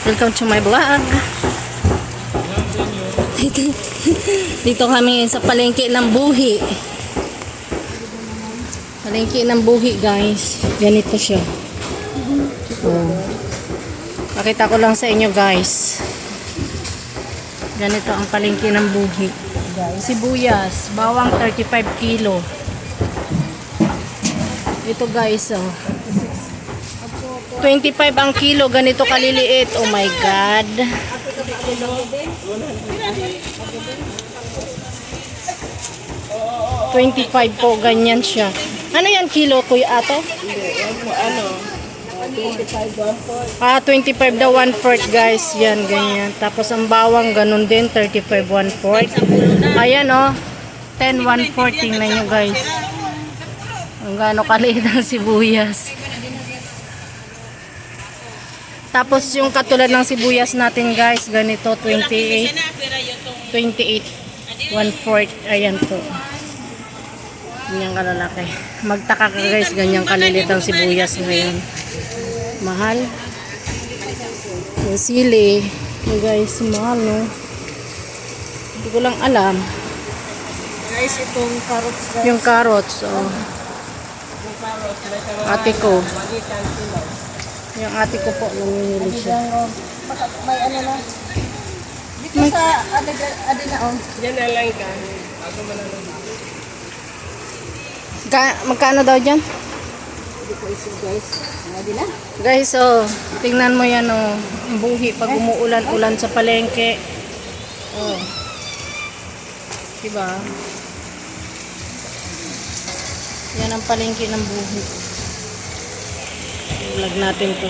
Welcome to my vlog. Dito, kami sa palengke ng buhi. Palengke ng buhi guys. Ganito siya. Oh. Pakita ko lang sa inyo guys. Ganito ang palengke ng buhi. Sibuyas, bawang 35 kilo. Ito guys, oh. 25 ang kilo, ganito kaliliit. Oh my God. Twenty-five po, ganyan siya. Ano yan kilo, kuya ato? Ano? 25 one for Ah, 25 daw, 1 fourth guys. Yan, ganyan. Tapos ang bawang, ganun din, 35 1 fourth. Ayan, oh. 10 1 fourth. Tingnan nyo, guys. Ang gaano kaliit ang sibuyas. Tapos yung katulad ng sibuyas natin, guys, ganito, 28. 28 1 fourth. Ayan po. Ganyan kalalaki. Magtaka ka, guys, ganyan kalilit ang sibuyas ngayon mahal. Yung sili, yung guys, mahal, no? Hindi ko lang alam. Guys, itong carrots guys. Yung carrots, oh. Ate ko. Yung ate ko po, namimili siya. Oh. Maka- May ano na. Dito sa ade, ade na oh. Yan na lang ka. Bago mo na lang. Ka magkano daw dyan? Hindi ko isip guys. Ade na. Guys, oh, tingnan mo yan, oh. Ang buhi pag umuulan-ulan sa palengke. Oh. Diba? Yan ang palengke ng buhi. Vlog natin to.